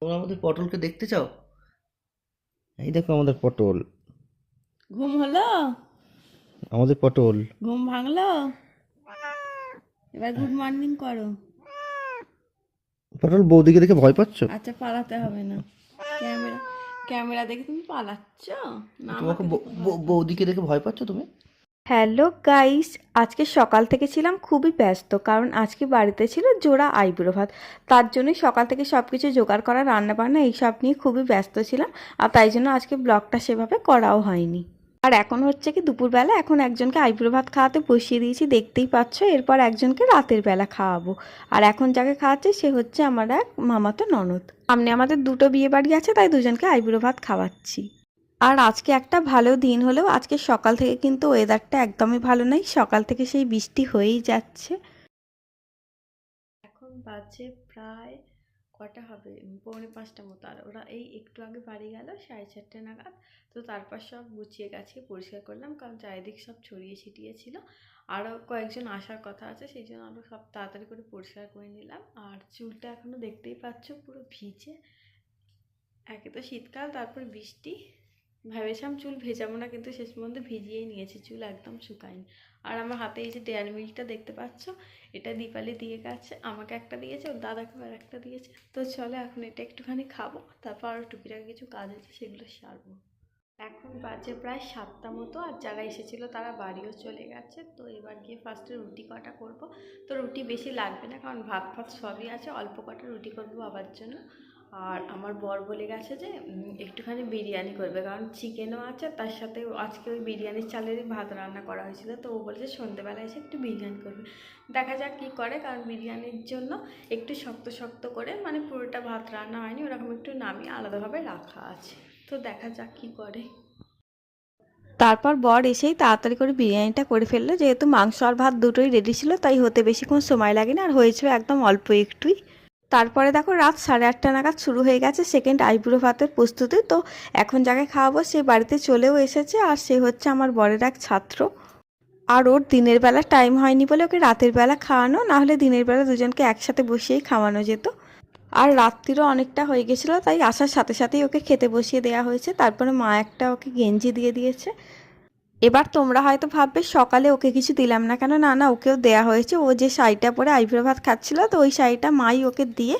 তোমরা আমাদের পটলকে দেখতে চাও? এই দেখো আমাদের পটল। ঘুম হলো? আমাদের পটল। ঘুম ভাঙলো? এবার গুড মর্নিং করো। পটল বৌদিকে দেখে ভয় পাচ্ছ? আচ্ছা পালাতে হবে না। ক্যামেরা ক্যামেরা দেখে তুমি পালাচ্ছ? না তোমাকে বৌ- বৌ- বৌদিকে দেখে ভয় পাচ্ছ তুমি? হ্যালো গাইস, আজকে সকাল থেকে ছিলাম খুবই ব্যস্ত, কারণ আজকে বাড়িতে ছিল জোড়া আইবুড়ো ভাত। তার জন্যই সকাল থেকে সব কিছু জোগাড় করা, রান্নাবান্না এইসব নিয়ে খুবই ব্যস্ত ছিলাম, আর তাই জন্য আজকে ব্লগটা সেভাবে করাও হয়নি। আর এখন হচ্ছে কি দুপুরবেলা, এখন একজনকে আইবুড়ো ভাত খাওয়াতে বসিয়ে দিয়েছি, দেখতেই পাচ্ছ, এরপর একজনকে রাতের বেলা খাওয়াবো। আর এখন যাকে খাওয়াচ্ছে, সে হচ্ছে আমার এক মামাতো ননদ। সামনে আমাদের দুটো বিয়ে বাড়ি আছে, তাই দুজনকে আইবুড়ো ভাত খাওয়াচ্ছি। আর আজকে একটা ভালো দিন হলেও আজকে সকাল থেকে কিন্তু ওয়েদারটা একদমই ভালো নয় সকাল থেকে সেই বৃষ্টি হয়েই যাচ্ছে। এখন বাজে প্রায় কটা হবে? পৌনে পাঁচটা মতো। আর ওরা এই একটু আগে বাড়ি গেল, সাড়ে চারটে নাগাদ। তো তারপর সব গুছিয়ে গাছিয়ে পরিষ্কার করলাম। কারণ চারিদিক সব ছড়িয়ে ছিটিয়ে ছিল। আরও কয়েকজন আসার কথা আছে, সেই জন্য আরও সব তাড়াতাড়ি করে পরিষ্কার করে নিলাম। আর চুলটা এখনও দেখতেই পাচ্ছ পুরো ভিজে। একে তো শীতকাল, তারপর বৃষ্টি। ভেবেছিলাম চুল ভেজাবো না, কিন্তু শেষ পর্যন্ত ভিজিয়েই নিয়েছি, চুল একদম শুকায়নি। আর আমার হাতে এই যে ডেয়ারি মিল্কটা দেখতে পাচ্ছ, এটা দীপালি দিয়ে গেছে, আমাকে একটা দিয়েছে, ওর দাদাকে আর একটা দিয়েছে। তো চলে এখন এটা একটুখানি খাব, তারপর আরও টুকিটাকি কিছু কাজ আছে, সেগুলো সারবো। এখন বাজে প্রায় সাতটা মতো, আর যারা এসেছিল তারা বাড়িও চলে গেছে। তো এবার গিয়ে ফার্স্টে রুটি কটা করব। তো রুটি বেশি লাগবে না, কারণ ভাত ফাত সবই আছে, অল্প কটা রুটি করব বাবার জন্য। আর আমার বর বলে গেছে যে একটুখানি বিরিয়ানি করবে, কারণ চিকেনও আছে তার সাথে আজকে ওই বিরিয়ানির চালেরই ভাত রান্না করা হয়েছিল, তো ও বলেছে সন্ধ্যেবেলা এসে একটু বিরিয়ানি করবে। দেখা যাক কী করে, কারণ বিরিয়ানির জন্য একটু শক্ত শক্ত করে মানে পুরোটা ভাত রান্না হয়নি, ওরকম একটু নামিয়ে আলাদাভাবে রাখা আছে। তো দেখা যাক কী করে। তারপর বর এসেই তাড়াতাড়ি করে বিরিয়ানিটা করে ফেলল, যেহেতু মাংস আর ভাত দুটোই রেডি ছিল, তাই হতে বেশিক্ষণ সময় লাগে না আর হয়েছিল একদম অল্প একটুই। তারপরে দেখো রাত সাড়ে আটটা নাগাদ শুরু হয়ে গেছে সেকেন্ড আইব্রো ভাতের প্রস্তুতি। তো এখন যাকে খাওয়াবো সে বাড়িতে চলেও এসেছে আর সে হচ্ছে আমার বরের এক ছাত্র। আর ওর দিনের বেলা টাইম হয়নি বলে ওকে রাতের বেলা খাওয়ানো, না হলে দিনের বেলা দুজনকে একসাথে বসিয়েই খাওয়ানো যেত। আর রাত্রিরও অনেকটা হয়ে গেছিল, তাই আসার সাথে সাথেই ওকে খেতে বসিয়ে দেওয়া হয়েছে। তারপরে মা একটা ওকে গেঞ্জি দিয়ে দিয়েছে। এবার তোমরা হয়তো ভাববে, সকালে ওকে কিছু দিলাম না কেন? না না, ওকেও দেয়া হয়েছে। ও যে শাড়িটা পরে আইব্রো ভাত খাচ্ছিল, তো ওই শাড়িটা মাই ওকে দিয়ে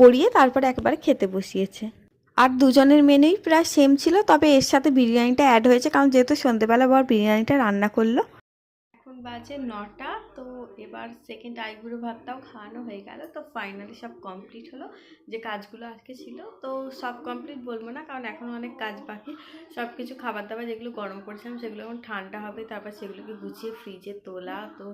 পরিয়ে তারপরে একবারে খেতে বসিয়েছে। আর দুজনের মেনুই প্রায় সেম ছিল, তবে এর সাথে বিরিয়ানিটা অ্যাড হয়েছে, কারণ যেহেতু সন্ধ্যেবেলা বর বিরিয়ানিটা রান্না করল বাজে নটা, তো এবার সেকেন্ড আইবুড়ো ভাতটাও খাওয়ানো হয়ে গেল, তো ফাইনালি সব কমপ্লিট হলো, যে কাজগুলো আজকে ছিল, তো সব কমপ্লিট বলব না, কারণ এখন অনেক কাজ বাকি সব কিছু খাবার দাবার যেগুলো গরম করেছিলাম সেগুলো এখন ঠান্ডা হবে, তারপর সেগুলোকে গুছিয়ে ফ্রিজে তোলা, তো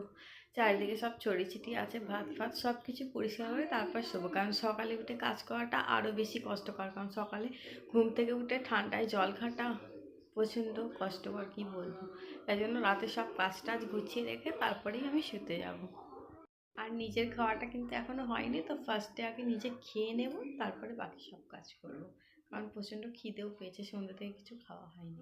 চারিদিকে সব ছড়ি ছিটিয়ে আছে, ভাত ফাত সব কিছু পরিষ্কার করে তারপর শোবো, কারণ সকালে উঠে কাজ করাটা আরও বেশি কষ্টকর, কারণ সকালে ঘুম থেকে উঠে ঠান্ডায় জল ঘাটা প্রচণ্ড কষ্টকর কি বলব? তাই জন্য রাতে সব কাজ টাজ গুছিয়ে রেখে তারপরেই আমি শুতে যাব। আর নিজের খাওয়াটা কিন্তু এখনও হয়নি, তো ফার্স্টে আগে নিজে খেয়ে নেব, তারপরে বাকি সব কাজ করব। কারণ প্রচণ্ড খিদেও পেয়েছে, সন্ধ্যা থেকে কিছু খাওয়া হয়নি।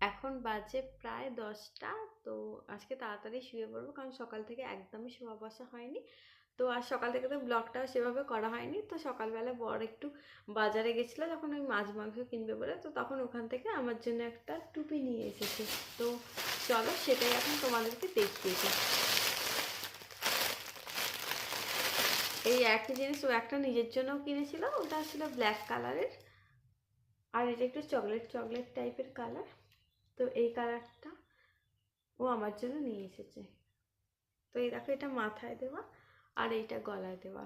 এখন বাজে প্রায় দশটা, তো আজকে তাড়াতাড়ি শুয়ে পড়ব, কারণ সকাল থেকে একদমই শোয়া বসা হয়নি। তো আর সকাল থেকে তো ব্লগটাও সেভাবে করা হয়নি। তো সকালবেলা বর একটু বাজারে গেছিল যখন ওই মাছ মাংস কিনবে বলে। তো তখন ওখান থেকে আমার জন্য একটা টুপি নিয়ে এসেছে। তো চলো সেটাই এখন তোমাদেরকে দেখিয়েছি এই একই জিনিস ও একটা নিজের জন্যও কিনেছিল। ওটা ছিল ব্ল্যাক কালারের আর এটা একটু চকলেট চকলেট টাইপের কালার তো এই কালারটা ও আমার জন্য নিয়ে এসেছে। তো এই দেখো এটা মাথায় দেওয়া। আর এইটা গলায় দেওয়া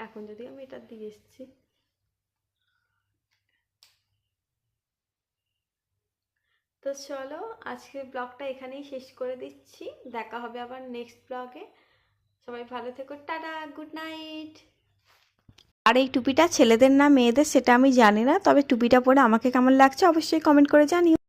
এখন যদি আমি এটা দিয়ে এসেছি। তো চলো আজকের ব্লগটা এখানেই শেষ করে দিচ্ছি। দেখা হবে আবার নেক্সট ব্লগে সবাই ভালো থেকো, টাটা গুড নাইট আর এই টুপিটা ছেলেদের না মেয়েদের সেটা আমি জানি না, তবে টুপিটা পরে আমাকে কেমন লাগছে অবশ্যই কমেন্ট করে জানিও।